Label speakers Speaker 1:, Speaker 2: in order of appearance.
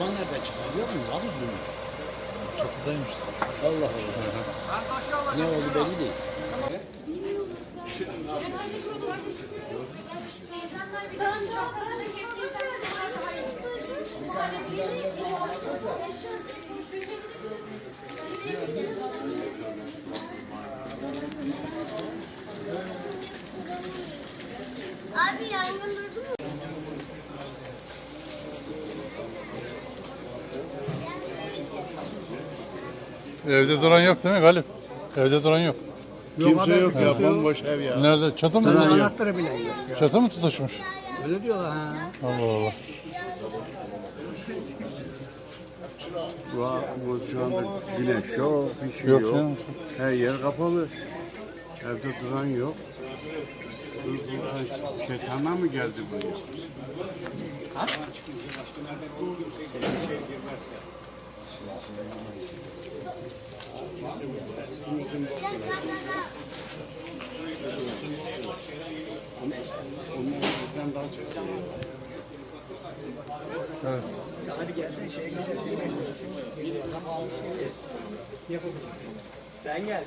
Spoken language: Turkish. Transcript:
Speaker 1: Duman nereden çıkarıyor mu? Abi bunu.
Speaker 2: Çatıdaymış.
Speaker 1: Allah Allah. Ne oldu belli değil.
Speaker 3: Abi yangın durdu mu?
Speaker 2: Evde duran yok değil mi Galip? Evde duran yok.
Speaker 4: Kimse yok ya bomboş ev ya.
Speaker 2: Nerede? Çatı mı?
Speaker 4: Yok.
Speaker 5: Anahtarı bile yok.
Speaker 2: Çatı mı tutuşmuş?
Speaker 5: Öyle diyorlar ha.
Speaker 2: Allah Allah.
Speaker 4: Bu, bu şu anda güneş yok, bir şey
Speaker 2: Yok
Speaker 4: yok.
Speaker 2: ya.
Speaker 4: Her yer kapalı. Evde duran yok. Bu- Buradan şeytana mı geldi buraya? Onlar
Speaker 5: Hadi gelsen şeye geçersin. Yapabilirsin. Sen gel.